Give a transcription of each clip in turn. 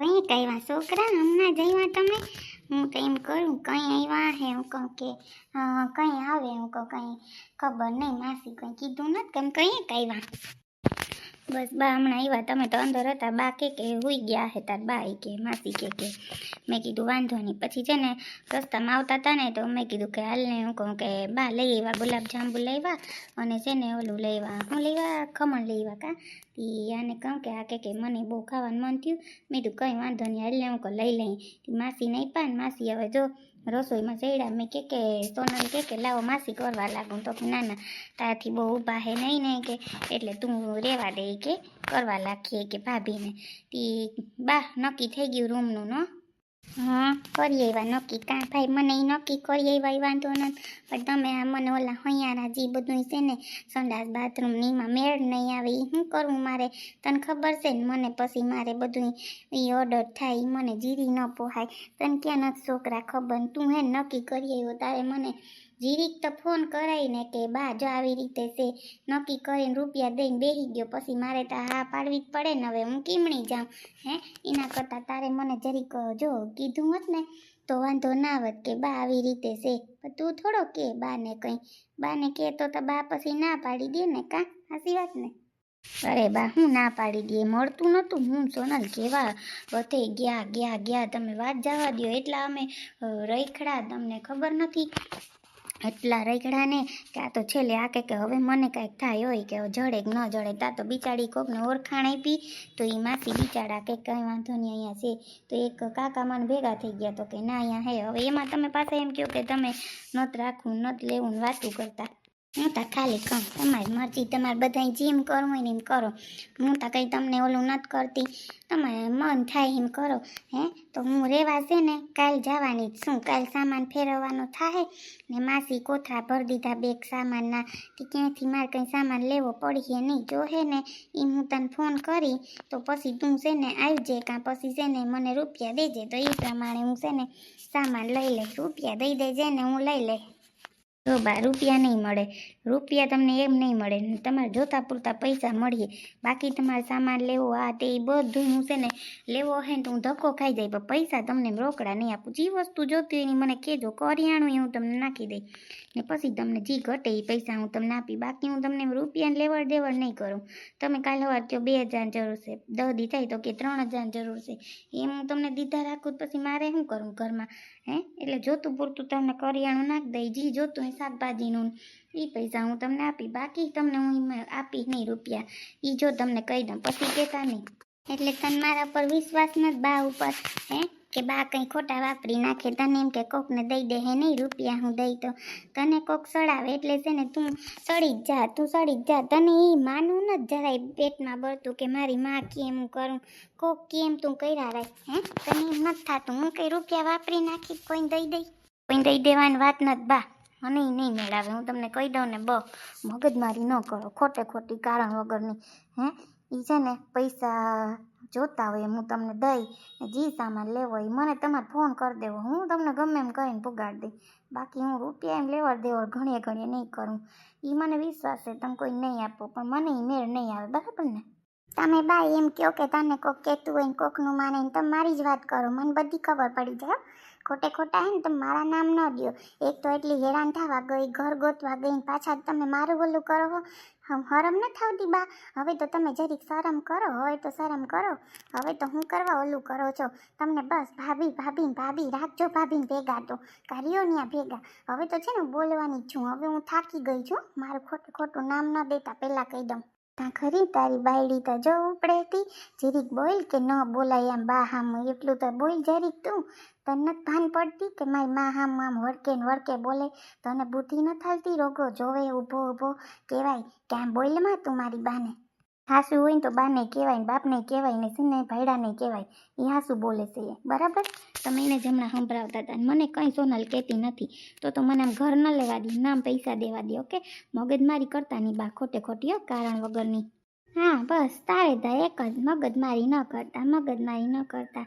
કઈ કહેવા છોકરા? હમણાં જઈવા તમે? હું તો એમ કરું, કંઈ આવ્યા હે? હું કહું કે કંઈ આવે. હું કહું, કંઈ ખબર નહીં. માસી કંઈ કીધું નથી કેમ કંઈ કઈવા બસ બા, હમણાં આવ્યા તમે તો અંદર હતા. બા કે કે હુઈ ગયા હે તાર બા. કે, માસી કે કે. મેં કીધું વાંધો નહીં. પછી છે ને રસ્તામાં આવતા હતા ને તો મેં કીધું કે હાલ ને હું કહું કે બા, લઈ આવ્યા ગુલાબ જાંબુ લઈ અને છે ને ઓલું આવ્યા હું લઈવા ખમણ લઈવા કા? આને કહું કે આ કે કે મને બહુ ખાવાનું મન થયું. મેં કીધું કંઈ વાંધો નહીં. હાલ ને હું કહું, લઈ લઈ. માસી નહીં પા માસી હવે જો રસોઈમાં ચડ્યા મેં કે કે સોનલ કે કે લાવો માસી કરવા લાગું તો કે ના ના તારાથી બહુ ઊભા હે નહીં નહીં કે એટલે તું રહેવા દે કે કરવા લાગીએ કે ભાભીને તી બા નક્કી થઈ ગયું રૂમનું નો હા. કરી આવ્યા, નક્કી કાં ભાઈ, મને એ નક્કી કરી આવ્યા વાંધો નથી. પણ તમે આ મને ઓલા હૈયારા જે બધું છે ને, સંડાસ બાથરૂમ નીમાં મેળ નહીં આવે એ શું કરવું મારે? તને ખબર છે ને, મને પછી મારે બધું એ ઓર્ડર થાય મને જીરી ન પોહાય. તને ક્યાં નથી છોકરા ખબર? તું હે નક્કી કરી આવ્યો, તારે મને જીરીક તો ફોન કરાવીને કે બા જો આવી રીતે છે નક્કી કરીને રૂપિયા દઈને બેસી ગયો. પછી મારે તો હા પાડવી જ પડે ને હવે હું કીમણી જાઉં હે? એના કરતાં તારે મને જરીક જો કીધું હોત ને તો વાંધો ના આવત કે બા આવી રીતે છે. તું થોડો કે બાને કંઈ. બાને કે તો બા પછી ના પાડી દે ને કાં? સાચી વાત ને? અરે બા હું ના પાડી દે. મળતું નહોતું. હું સોનલ કેવા વધે ગયા ગયા ગયા. તમે વાત જવા દો એટલા અમે અ, રખડા. તમને ખબર નથી? એટલા રગડા ને કે આ તો છેલ્લે આ કે હવે મને કાંઈક થાય હોય કે જડે કે ન જડે, તા તો બિચારી કોકને ઓળખાણ આપી, તો એ માસી બિચારા કે કંઈ વાંધો નહીં અહીંયા છે. તો એક કાકા મને ભેગા થઈ ગયા તો કે ના અહીંયા હે, હવે એમાં તમે પાછા એમ કહો કે તમે નત રાખવું નત લેવું ને વાતું કરતા. હું તા ખાલી કહું તમારી મરજી, તમારે બધાય જેમ કરવું હોય ને એમ કરો. હું તો કંઈ તમને ઓલું નથી કરતી. તમારે મન થાય એમ કરો, હે? તો હું રહેવા છે ને, કાલ જવાની જ છું. કાલ સામાન ફેરવવાનો થાય ને માસી કોથળા ભરી દીધા બેગ સામાનના. કે ક્યાંથી મારે કંઈ સામાન લેવો પડીએ નહીં જો હે ને એ હું તને ફોન કરી, તો પછી તું છે ને આવજે, કાં પછી છે ને મને રૂપિયા દેજે. તો એ પ્રમાણે હું છે ને સામાન લઈ લઈશ, રૂપિયા દઈ દેજે ને હું લઈ લઈશ. જો બા, રૂપિયા નહીં મળે. રૂપિયા તમને એમ નહીં મળે. તમારે જોતા પૂરતા પૈસા મળીએ. બાકી તમારે સામાન લેવો, આ તે બધું હું છે ને લેવો હે ને તો હું ધક્કો ખાઈ જાય. પણ પૈસા તમને રોકડા નહીં આપું. જે વસ્તુ જોતી હોય એની મને કહેજો. કરિયાણું હું તમને નાખી દઈ ને પછી તમને જે ઘટે એ પૈસા હું તમને આપી, બાકી હું તમને રૂપિયાને લેવડ દેવડ નહીં કરું. તમે કાલ સવાર કહો બે હજારની જરૂર છે દસ દી થાય તો કે ત્રણ હજારની જરૂર છે, એમ હું તમને દીધા રાખું પછી મારે શું કરું ઘરમાં? હે? એટલે જોતું પૂરતું તમને કરિયાણું નાખ દઈ, જે જોતું હોય શાકભાજીનું એ પૈસા હું તમને આપી, બાકી તમને હું એમાં આપી નહીં રૂપિયા. એ જો તમને કહી દઉં, પછી કહેતા નહીં. એટલે તને મારા પર વિશ્વાસ નથી બા ઉપર, હે? કે બા કંઈ ખોટા વાપરી નાખે, તને એમ કે કોકને દઈ દે, હે નહીં રૂપિયા હું દઈ તો. તને કોક સડાવે એટલે છે ને તું સડી જ જા, તું સડી જ જા. તને એ માનું ન જરાય પેટમાં બળતું કે મારી માં કેમ કરું, કોક કેમ તું કર્યા રાખ, હે? તને એમ નથી થતું. હું કંઈ રૂપિયા વાપરી નાખી કોઈને દઈ દઈ? કોઈને દઈ દેવાની વાત નથી બા. મને નહીં મેળાવે. હું તમને કહી દઉં ને, બ, મગજમારી ન કરો. ખોટે ખોટી કારણ વગરની, હે? એ છે ને પૈસા જોતા હોય હું તમને દઈ ને જે સામાન લેવો હોય મને તમારે ફોન કરી દેવો. હું તમને ગમે એમ કહીને પુગાડી દઈ બાકી હું રૂપિયા એમ લેવડ દેવડ ઘણીએ ઘણીએ નહીં કરું. એ મને વિશ્વાસ છે, તમે કોઈ નહીં આપો, પણ મને ઈ મેળ નહીં આવે, બરાબર ને? તમે બાય એમ કહો કે તને કોક કહેતું હોય કોકનું માને તમે મારી જ વાત કરો, મને બધી ખબર પડી જાય. ખોટે ખોટા હે ને તમે મારા નામ ન દો એક તો એટલી હેરાન થવા ગઈ, ઘર ગોતવા ગઈ, પાછા તમે મારું ઓલું કરો હો. હરમ ન થાવતી બા. હવે તો તમે જરીક શરમ કરો હવે તો શરમ કરો. હવે તો હું કરવા ઓલું કરો છો? તમને બસ ભાભી ભાભી ભાભી, રાખજો ભાભીને ભેગા તો. કાર્યો ત્યાં ભેગા. હવે તો છે ને બોલવાની છું. હવે હું થાકી ગઈ છું. મારું ખોટું ખોટું નામ ન દેતા પહેલાં કહી દઉં. તાં ખરી તારી બાયડી તો જો ઉપડે હતી બોલ કે ન બોલાય આમ બા હામ, એટલું તો બોલ જરીક તું. તને નથી ભાન પડતી કે મારી મા હામ આમ વળકે ને વળકે બોલે. તને બુદ્ધિ ન થાલતી રોગો જોવે, ઊભો ઊભો કહેવાય. કે આમ બોલમાં તું મારી બાને? હાસુ હોય ને તો બાને કહેવાય ને બાપને કહેવાય ને સિને ભાઈડાને કહેવાય. એ હાસુ બોલે છે બરાબર? તમે એને જ હમણાં સંભળાવતા હતા મને કંઈ સોનલ કહેતી નથી. તો તો મને આમ ઘર ન લેવા દે નામ પૈસા દેવા દે, ઓકે? મગજમારી કરતા નહીં બા ખોટે ખોટી કારણ વગરની. હા, બસ, તારે તા એક જ મગજમારી ન કરતા, મગજમારી ન કરતા.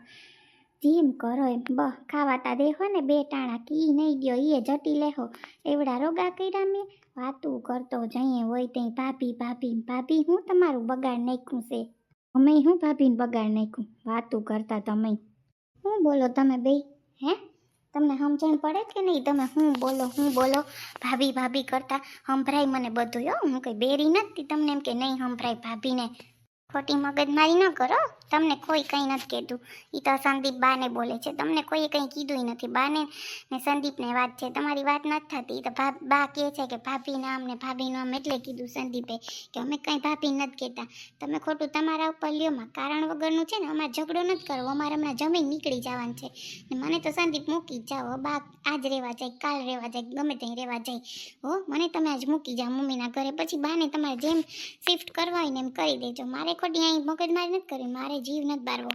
જીમ કરો એમ, બ, ખાવાતા દેહો ને બે ટાણા, કી નહીં ગયો એ જટી લેહો. એવડા રોગા કર્યા મેં, વાતું કરતો જઈએ હોય ત્યાં ભાભી ભાભી ભાભી, હું તમારું બગાડ નાખ્યું છે? અમે હું ભાભીને બગાડ નાખ્યું? વાતું કરતા તમે શું બોલો તમે બે, હે? તમને સમજણ પડે કે નહીં? તમે હું બોલો હું બોલો? ભાભી ભાભી કરતા સંભળાય મને બધું, હો. હું કંઈ બેરી નથી તમને એમ કે નહીં સંભળાય ભાભીને ખોટી મગજમારી ન કરો. તમને કોઈ કંઈ નથી કહેતું. એ તો સંદીપ બાને બોલે છે. તમને કોઈએ કંઈ કીધું નથી. બાને ને સંદીપને વાત છે. તમારી વાત નથી થતી. તો બા કહે છે કે ભાભી નામ ને ભાભી નામ એટલે કીધું સંદીપે કે અમે કંઈ ભાભી નથી કહેતા. તમે ખોટું તમારા ઉપર લ્યોમાં કારણ વગરનું છે ને અમારે ઝઘડો નથી કરવો. અમારે હમણાં જમીન નીકળી જવાનું છે. ને મને તો સંદીપ મૂકી જાઓ. બા આજ રહેવા જાય, કાલ રહેવા જાય, ગમે ત્યાં રહેવા જાય. હો, મને તમે આજ મૂકી જાઓ મમ્મીના ઘરે. પછી બાને તમારે જેમ શિફ્ટ કરવા હોય ને એમ કરી દેજો. મારે ખોટી અહીં મગજમારી નથી કરવી. મારે જીવ નથી બારવો.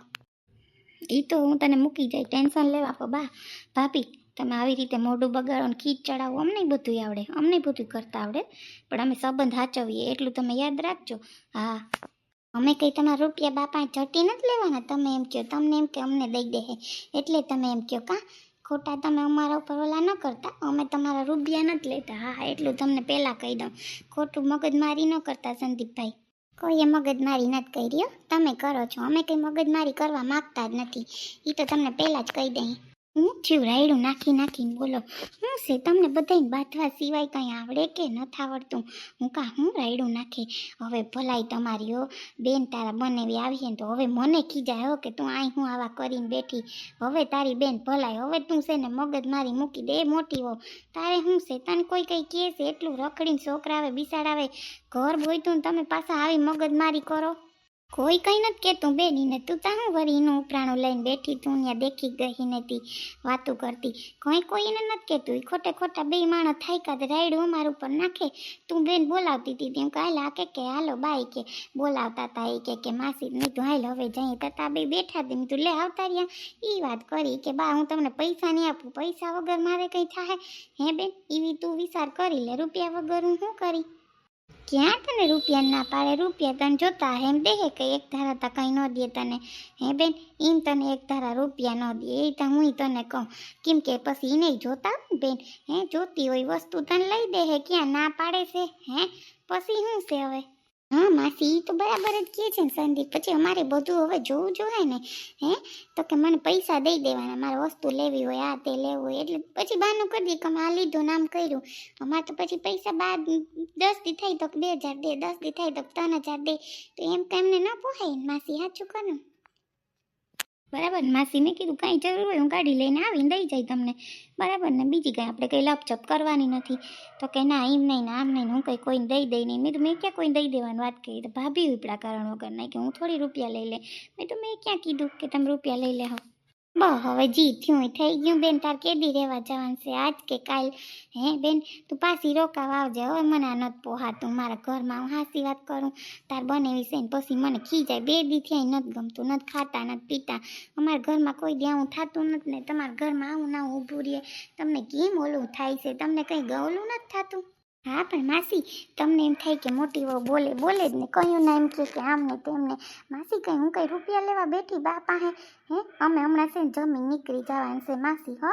એ તો હું તને મૂકી જાય. ટેન્શન લેવા પો બા. ભાભી, તમે આવી રીતે મોઢું બગાડો ને ખીચ ચડાવો, અમને બધું આવડે. અમને બધું કરતા આવડે. પણ અમે સંબંધ હાચવીએ, એટલું તમે યાદ રાખજો. હા. અમે કંઈ તમારા રૂપિયા બાપા જટી નથી લેવાના? તમે એમ કહો તમને એમ કે અમને દઈ દે એટલે તમે એમ કહો કા? ખોટા તમે અમારા ઉપર ઓલા ન કરતા? અમે તમારા રૂપિયા નથી લેતા. હા, એટલું તમને પહેલાં કહી દઉં. ખોટું મગજમારી ન કરતા સંદીપભાઈ. કોઈએ મગજમારી નથી કરી તમે કરો છો. અમે કંઈ મગજમારી કરવા માગતા જ નથી. એ તો તમને પહેલાં જ કહી દઈએ. હું થયું રાયડું નાખી નાખીને બોલો, હું છે? તમને બધાને બાંધવા સિવાય કંઈ આવડે કે નથી આવડતું? હું કા હું રાયડું નાખી, હવે ભલાઈ તમારી, હો. બેન તારા બનેવી આવીએ ને તો હવે મને ખીજાય, હો, કે તું અહીં હું આવા કરીને બેઠી. હવે તારી બેન ભલાઈ, હવે તું છે ને મગજ મારી મૂકી દે, મોટી, હો. તારે હું છે? તને કોઈ કંઈ કહે છે? એટલું રખડીને છોકરા આવે બિસાડાવે ઘર બોયતું તમે પાછા આવી મગજ મારી કરો. કોઈ કંઈ નથી કહેતું. બેનીને તું તા હું વળી એનું ઉપરાણું લઈને બેઠી તું ત્યાં દેખી ગઈ ને તી વાતું કરતી. કોઈ કોઈને નથી કહેતું. એ ખોટે ખોટા બે માણસ થાય કાં રાયડું અમારા ઉપર નાખે. તું બેન બોલાવતી હતી તેમ કાલે આ કે કે, હાલો બાઈ કે. બોલાવતા હતા એ કે કે, માસી, મેં તું હાલ હવે જઈ. તતા બે બેઠા હતી તું લે આવતા રહ્યા. એ વાત કરી કે, બા, હું તમને પૈસા નહીં આપું. પૈસા વગર મારે કંઈ થાય? હે બેન? એવી તું વિચાર કરી લે. રૂપિયા વગર હું શું કરી? ક્યાં તને રૂપિયા ના પાડે? રૂપિયા તને જોતા એમ દેહે કે એક ધારા તા કંઈ ન દે તને. હે બેન એમ તને એક ધારા રૂપિયા ન દે. એ તો હું તને કહું. કેમ કે પછી એને જોતા બેન? હે, જોતી હોય વસ્તુ તને લઈ દે હે, ક્યાં ના પાડે છે? હે, પછી શું છે હવે? હા, માસી તો બરાબર જ કહે છે ને સંદીપ. પછી અમારે બધું હવે જોવું જોઈએ ને, હે? તો કે મને પૈસા દઈ દેવાના, મારે વસ્તુ લેવી હોય, આ તે લેવું હોય, એટલે પછી બહાનું કરી દઈએ કે અમે આ લીધું નામ કર્યું. અમારે તો પછી પૈસા બાર, દસ દી થાય તો બે હજાર દે, દસ દી થાય તો ત્રણ હજાર દે. તો એમ તો એમને ન પોહાય માસી, સાચું કરું બરાબર. માસીને કીધું, કાંઈ જરૂર હોય, હું ગાડી લઈને આવીને દઈ જાય તમને. બરાબર ને બીજી કાંઈ આપણે કંઈ લપચપ કરવાની નથી. તો કે, ના, એમ નહીં, ને આમ નહીં હું કંઈ કોઈને દઈ દઈ નહીં. મેં તો, મેં ક્યાં કોઈને દઈ દેવાની વાત કરી? તો ભાભી ઉપડા કારણ વગર નહીં કે, હું થોડી રૂપિયા લઈ લે. મેં તો, મેં ક્યાં કીધું કે, તમે રૂપિયા લઈ લે હો. બસ, હવે જી, થયું, થઈ ગયું. બેન, તાર કેદી રહેવા જવાનું છે? આજ કે કાલ, હે, બેન, તું પાછી રોકાવા આવજે. હવે મને આ પોહા પોહાતું. મારા ઘરમાં હું હાસી વાત કરું. તાર બને વિશે ને, પછી મને ખી જાય બે દી થયા નથી ગમતું, નથી ખાતા, નથી પીતા. અમારા ઘરમાં કોઈ દી આવું થતું નથી ને. તમારા ઘરમાં આવું ના ઊભું રહે. તમને કેમ ઓલું થાય છે? તમને કંઈ ગવલું નથી થતું? હા, પણ માસી, તમને એમ થાય કે મોટી વહુ બોલે બોલે જ ને. કયું ના એમ કે કે આમ ને તેમને. માસી, કંઈ હું કંઈ રૂપિયા લેવા બેઠી બા પાસે? હે, અમે હમણાં છે ને જમીન નીકળી જવાનું છે, માસી, હો.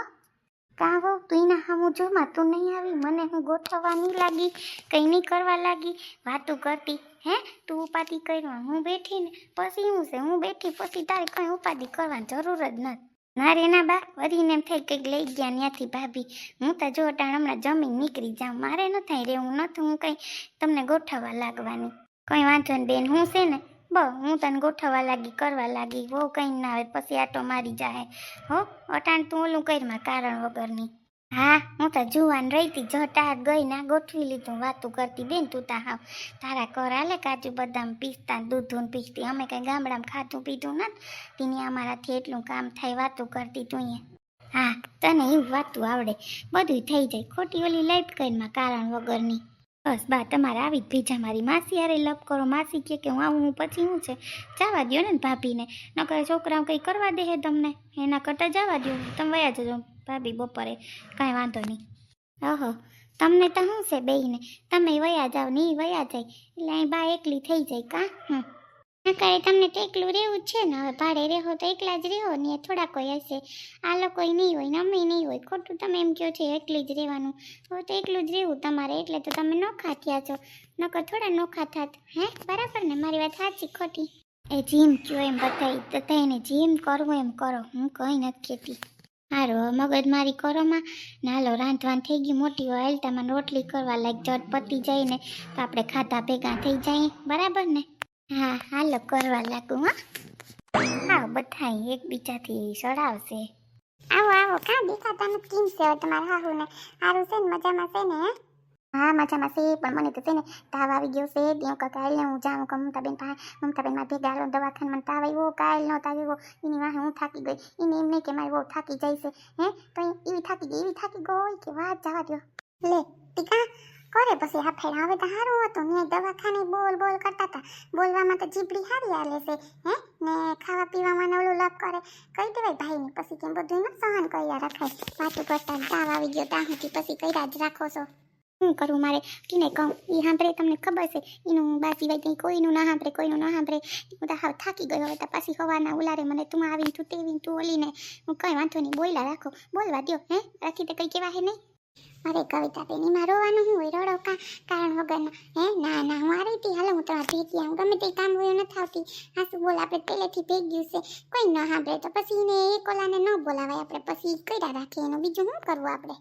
કાં વહુ તું એના હામું જોમાં? તું નહીં આવી? મને હું ગોઠવવા નહીં લાગી? કંઈ નહીં કરવા લાગી? વાતું કરતી, હે, તું ઉપાધિ કરવા હું બેઠી ને, પછી હું છે? હું બેઠી, પછી તારે કંઈ ઉપાધિ કરવાની જરૂર જ નથી. ના રે ના બા, વરીને એમ થાય કંઈક લઈ ગયા ત્યાંથી ભાભી. હું તો જો અટાણ હમણાં જમીન નીકળી જાઉં. મારે ન થાય રે હું નથી હું કંઈ તમને ગોઠવવા લાગવાની. કંઈ વાંધો ને બેન, હું છે ને, બહુ, હું તને ગોઠવવા લાગી, કરવા લાગી. બહુ કંઈ ના આવે, પછી આટો મારી જાય હો, અટાણ તું ઓલું કરમાં કારણ વગરની. હા, હું તો જુવાન રહીતી જટા ગઈ ના ગોઠવી લીધું, વાતું કરતી બેન તું તા હાવ. તારા કર હાલે કાજુ બદામ પીસતા દૂધું ને પીસતી? અમે કંઈ ગામડામાં ખાધું પીધું ના તીને અમારાથી એટલું કામ થાય, વાતું કરતી તું હા, તને એવું વાતું આવડે. બધું થઈ જાય. ખોટી ઓલી લાઈફ કઈમાં કારણ વગરની. બસ, બા, તમારે આવી જ ભીજા મારી માસી હારે લપ કરો. માસી કે કે હું આવું, હું પછી હું છે. જવા દો ને ભાભીને. નકર છોકરાઓ કંઈ કરવા દે તમને? એના કરતાં જવા દો તમે વયા જજો, ભાભી, બપોરે. કાંઈ વાંધો નહીં. ઓહો તમને તો શું છે બેયને? તમે વયા જાઓ ને વયા જાય. એટલે અહીં બા એકલી થઈ જાય કા? હમ. નકર તમને તો એકલું રહેવું જ છે ને? હવે ભાડે રહો તો એકલા જ રહો ને થોડા કોઈ હશે. આ લોકો નહીં હોય ને અમે નહીં હોય. ખોટું તમે એમ કહો છો એકલી જ રહેવાનું. હવે તો એકલું જ રહેવું તમારે, એટલે તો તમે નોખા થયા છો. નકર થોડા નોખા થાત. હે? બરાબર ને? મારી વાત સાચી ખોટી? એ જીમ કયો એમ બતાવી તો તેને જીમ કરવું એમ કરો. હું કંઈ નથી કહેતી. હારું મગજ મારી કરોમાં ને હાલો, રાંધવાન થઈ ગયું મોટી. હોય હાલતામાં રોટલી કરવા લાગ જટ પતી જાય ને તો આપણે ખાતા ભેગા થઈ જાય. બરાબર ને? હા હાલો કરવા લાગુ હા. હા બધા એકબીજાથી સડાવશે આવો આવો કાં દેખાતા તમે કેમ છે તમારા તમારા હાહુને? હારું છે ને મજામાં છે ને હા? મજામાં છે પણ મને તો છે ને તાવ આવી ગયો છે. ત્યાં કાકા એટલે હું જાઉં કે મમતાબેન પાસે મમતાબેનમાં ભેગા હાલો દવાખાને મને તાવ આવ્યો કાલ નો તાવ આવ્યો. એની વાહે હું થાકી ગઈ. એને એમ નહીં કે મારી બહુ થાકી જાય છે હે? તો એવી થાકી ગઈ એવી થાકી ગઈ કે વાત જવા દો લે ટીકા કરે પછી હાફેડ હવે તો સારું હતું. મેં દવાખાને બોલ બોલ કરતા હતા. બોલવામાં તો જીબડી હારી હાલે છે, હે? ને ખાવા પીવામાં ઓલું લપ કરે. કહી દેવાય ભાઈને, પછી કેમ બધું સહન કર્યા રખાય. વાતું કરતા તાવ આવી ગયો ત્યાં સુધી પછી કર્યા જ રાખો છો. શું કરવું મારે? કીને કહું. એ સાંભળે તમને ખબર છે. એનું બા સિવાય કંઈ કોઈનું ના સાંભળે કોઈનું ના સાંભળે હું તો હાવ થાકી ગયો હવે તો પાછી હવાના ઉલારે મને તું આવીને તું તેવીને તું ઓલીને હું કંઈ વાંધો નહીં, બોલ્યા રાખો. બોલવા દો હે? રાખી તે કંઈ કહેવા હે નહીં. અરે કવિતા બેન એમાં રોવાનું હું હોય રડો કારણ વગરના. હે? ના ના, હું આવી હતી હાલો, હું તમારા ભેગી આવું. ગમે તે કામ હોય નથી આવતી. હા શું બોલ, આપણે પહેલેથી ભેગ્યું છે. કોઈ ન સાંભળે તો પછી એને એક ઓલાને ન બોલાવાય. આપણે પછી કર્યા રાખીએ. એનું બીજું શું કરવું આપણે?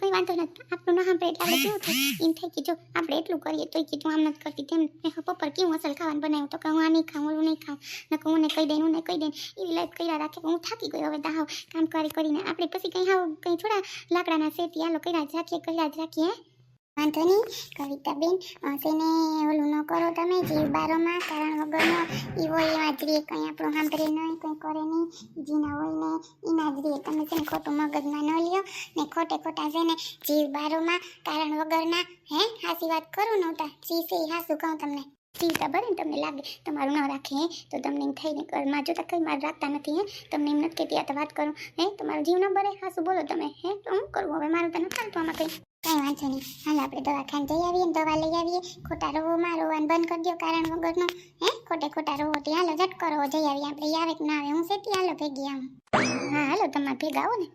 કોઈ વાંધો નથી. આપણું ના સાંભળે એટલે આપણે થાય? એમ થાય કે જો આપણે એટલું કરીએ તોય કે તું આમ નથી કરતી તેમ મેં કહ્યું, પપ્પા કેવું અસલ ખાવાનું બનાવ્યું? તો કે હું આ નહીં ખાઉં ઓલું નહીં ખાઉં. ને કહું ને કહી દે હું ને કહી દે એવી લાઈફ કર્યા રાખે હું થાકી ગયો હવે દાવ કામ કરી કરીને. આપણે પછી કંઈ હાવ કંઈ થોડા લાકડાના સેતી હાલો કર્યા જ રાખીએ કર્યા જ રાખીએ હે? વાંધો નહીં. કવિતાબેન તેને ઓલું ન કરો તમે જીવ બારોમાં કારણ વગરનો એવો જ રે કંઈ આપણું સાંભળે નહીં કંઈ કરે નહીં. જીના હોય ને એના જ રે તમે તેને ખોટું મગજમાં ન લ્યો ને ખોટે ખોટા છે ને જીવ બારોમાં કારણ વગરના, હે? હાસી વાત કરું નહોતા જી છે હાસું કહું તમને? જી ખબર ને તમને લાગે? તમારું ન રાખે, હે? તો તમને એમ થઈને ઘરમાં જોતા કંઈ માર રાખતા નથી, હે? તમને એમ નથી કહેતી આ તો વાત કરું, હે? તમારો જીવ ન બરે હાસું બોલો તમે, હે? તો હું કરવું હવે મારું તને ચાલતું આમાં કઈ. વાંધો નહીં. હાલ આપણે દવાખાને જઈ આવીએ ને દવા લઈ આવીએ. ખોટા રોવો મારો અને બંધ કરી દો કારણ વગરનો. હે? ખોટે ખોટા રોવો ત્યાં હાલો ઝટકો રોવો જઈ આવીએ. આપણે આવે કે ના આવે હું સેતી હાલો ભેગી આવું. હા, હાલો, તમારે ભેગા આવો ને.